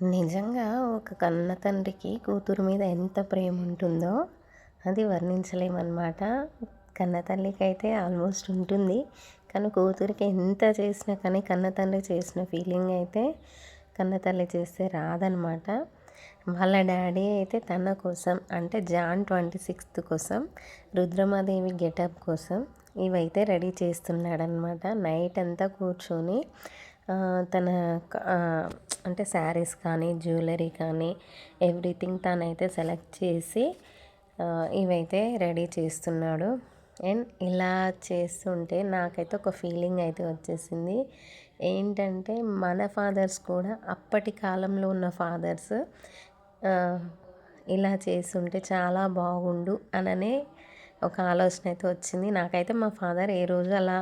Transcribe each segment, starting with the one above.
నిజంగా ఒక కన్న తండ్రికి కూతురు మీద ఎంత ప్రేమ ఉంటుందో అది వర్ణించలేమన్నమాట. కన్న తల్లికి అయితే ఆల్మోస్ట్ ఉంటుంది. కానీ కూతురికి ఎంత చేసినా కానీ కన్న తండ్రి చేసిన ఫీలింగ్ అయితే కన్న తల్లి చేస్తే రాదనమాట వాళ్ళ డాడీ అయితే తన కోసం అంటే జాన్ ట్వంటీ సిక్స్త్ కోసం రుద్రమాదేవి గెటప్ కోసం ఇవైతే రెడీ చేస్తున్నాడనమాట నైట్ అంతా కూర్చొని తన అంటే శారీస్ కానీ జ్యువెలరీ కానీ ఎవ్రీథింగ్ తనైతే సెలెక్ట్ చేసి ఇవైతే రెడీ చేస్తున్నాడు. అండ్ ఇలా చేస్తుంటే నాకైతే ఒక ఫీలింగ్ అయితే వచ్చేసింది. ఏంటంటే మన ఫాదర్స్ కూడా అప్పటి కాలంలో ఉన్న ఫాదర్స్ ఇలా చేస్తుంటే చాలా బాగుండు అననే ఒక ఆలోచన అయితే వచ్చింది. నాకైతే మా ఫాదర్ ఏ రోజు అలా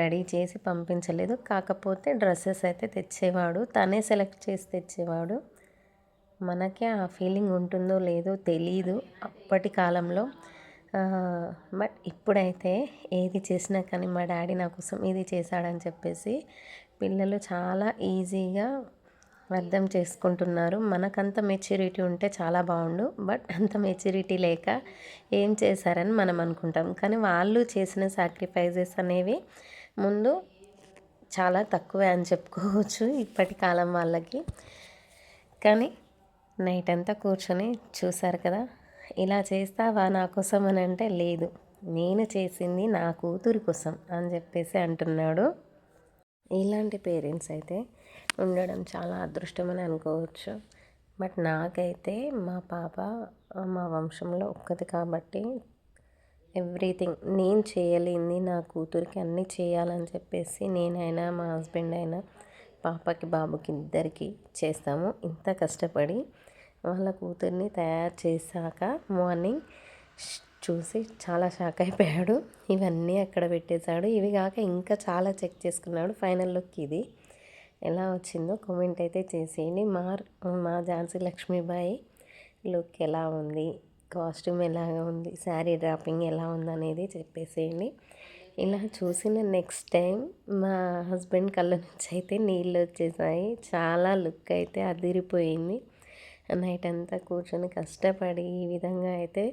రెడీ చేసి పంపించలేదు. కాకపోతే డ్రెస్సెస్ అయితే తెచ్చేవాడు. తనే సెలెక్ట్ చేసి తెచ్చేవాడు. మనకే ఆ ఫీలింగ్ ఉంటుందో లేదో తెలీదు అప్పటి కాలంలో. బట్ ఇప్పుడైతే ఏది చేసినా కానీ మా డాడీ నా కోసం ఇది చేశాడని చెప్పేసి పిల్లలు చాలా ఈజీగా అర్థం చేసుకుంటున్నారు. మనకంత మెచ్యూరిటీ ఉంటే చాలా బాగుండు. బట్ అంత మెచ్యూరిటీ లేక ఏం చేశారని మనం అనుకుంటాం. కానీ వాళ్ళు చేసిన సాక్రిఫైజెస్ అనేవి ముందు చాలా తక్కువే అని చెప్పుకోవచ్చు ఇప్పటి కాలం వాళ్ళకి. కానీ నైట్ అంతా కూర్చొని చూసారు కదా ఇలా చేస్తావా నా కోసం అని అంటే లేదు. నేను చేసింది నా కూతురి కోసం అని చెప్పేసి అంటున్నాడు. ఇలాంటి పేరెంట్స్ అయితే ఉండడం చాలా అదృష్టమని అనుకోవచ్చు. బట్ నాకైతే మా పాప మా వంశంలో ఒక్కది కాబట్టి ఎవ్రీథింగ్ నేను చేయలేని నా కూతురికి అన్నీ చేయాలని చెప్పేసి నేనైనా మా హస్బెండ్ అయినా పాపకి బాబుకి ఇద్దరికి చేస్తాము. ఇంత కష్టపడి వాళ్ళ కూతుర్ని తయారు చేశాక మార్నింగ్ చూసి చాలా షాక్ అయిపోయాడు. ఇవన్నీ అక్కడ పెట్టేశాడు. ఇవి కాక ఇంకా చాలా చెక్ చేసుకున్నాడు. ఫైనల్ లుక్ ఇది. ఎలా వచ్చిందో కామెంట్ అయితే చేసేయండి. మా మా ఝాన్సీ లక్ష్మీబాయి లుక్ ఎలా ఉంది? కాస్ట్యూమ్ ఎలాగా ఉంది? శారీ డ్రాపింగ్ ఎలా ఉందనేది చెప్పేసేయండి. ఇలా చూసిన నెక్స్ట్ టైం మా హస్బెండ్ కళ్ళ నుంచి అయితే నీళ్ళు వచ్చేసాయి. చాలా లుక్ అయితే అదిరిపోయింది. నైట్ అంతా కూర్చొని కష్టపడి ఈ విధంగా అయితే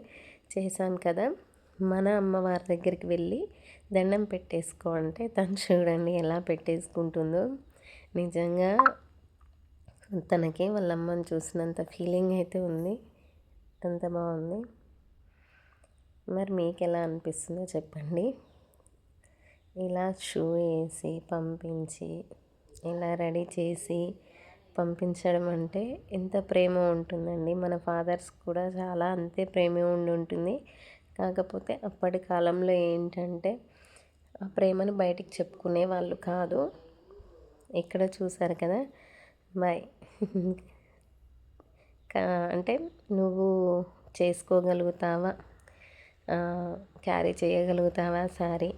చేశాను కదా. మన అమ్మవారి దగ్గరికి వెళ్ళి దండం పెట్టేసుకో అంటే తను చూడండి ఎలా పెట్టేసుకుంటుందో. నిజంగా తనకి వాళ్ళ అమ్మని చూసినంత ఫీలింగ్ అయితే ఉంది. అంత బాగుంది. మరి మీకు ఎలా అనిపిస్తుందో చెప్పండి. ఇలా షూ వేసి పంపించి ఇలా రెడీ చేసి పంపించడం అంటే ఎంత ప్రేమ ఉంటుందండి. మన ఫాదర్స్ కూడా చాలా అంతే ప్రేమ ఉండి ఉంటుంది. కాకపోతే అప్పటి కాలంలో ఏంటంటే ఆ ప్రేమను బయటికి చెప్పుకునే వాళ్ళు కాదు. ఇక్కడ చూసారు కదా? బాయ్. అంటే నువ్వు చేసుకోగలుగుతావా? క్యారీ చేయగలుగుతావా? సారీ.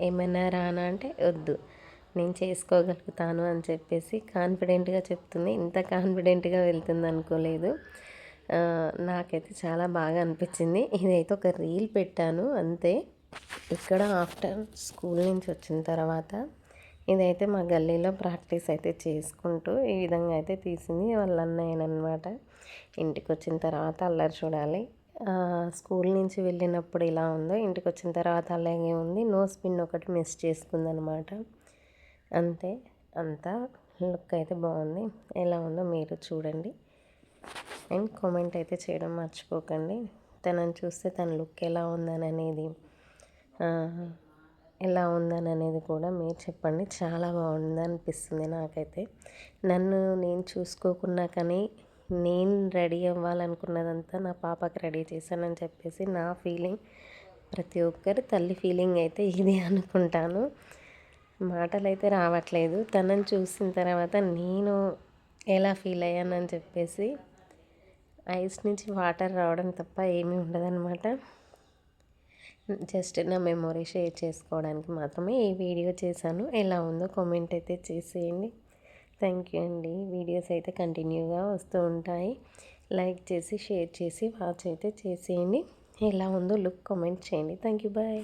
ఏమైనా రానా అంటే వద్దు. నేను చేసుకోగలుగుతాను అని చెప్పేసి కాన్ఫిడెంట్గా చెప్తుంది. ఇంత కాన్ఫిడెంట్గా వెళ్తుంది అనుకోలేదు. నాకైతే చాలా బాగా అనిపించింది. ఇదైతే ఒక రీల్ పెట్టాను. అంతే. ఇక్కడ ఆఫ్టర్ స్కూల్ నుంచి వచ్చిన తర్వాత ఇదైతే మా గల్లీలో ప్రాక్టీస్ అయితే చేసుకుంటూ ఈ విధంగా అయితే తీసింది వాళ్ళ అన్నయ్యనమాట ఇంటికి వచ్చిన తర్వాత అల్లరి చూడాలి. స్కూల్ నుంచి వెళ్ళినప్పుడు ఇలా ఉందో ఇంటికి వచ్చిన తర్వాత అలాగే ఉంది. నో స్పిన్ ఒకటి మిస్ చేసుకుందనమాట అంతే. అంతా లుక్ అయితే బాగుంది. ఎలా ఉందో మీరు చూడండి. అండ్ కామెంట్ అయితే చేయడం మర్చిపోకండి. తనని చూస్తే తన లుక్ ఎలా ఉందని అనేది ఎలా ఉందని అనేది కూడా మీరు చెప్పండి. చాలా బాగుంది అనిపిస్తుంది నాకైతే. నన్ను నేను చూసుకోకున్నా కానీ నేను రెడీ అవ్వాలనుకున్నదంతా నా పాపకి రెడీ చేశానని చెప్పేసి నా ఫీలింగ్ ప్రతి ఒక్కరి తల్లి ఫీలింగ్ అయితే ఇది అనుకుంటాను. మాటలు అయితే రావట్లేదు. తనని చూసిన తర్వాత నేను ఎలా ఫీల్ అయ్యానని చెప్పేసి ఐస్ నుంచి వాటర్ రావడం తప్ప ఏమీ ఉండదన్నమాట. జస్ట్ నా మెమొరీ షేర్ చేసుకోవడానికి మాత్రమే ఈ వీడియో చేశాను. ఎలా ఉందో కామెంట్ అయితే చేసేయండి. థ్యాంక్ యూ అండి. వీడియోస్ అయితే కంటిన్యూగా వస్తూ ఉంటాయి. లైక్ చేసి షేర్ చేసి వాచ్ అయితే చేసేయండి. ఎలా ఉందో లుక్ కామెంట్ చేయండి. Thank you. బాయ్.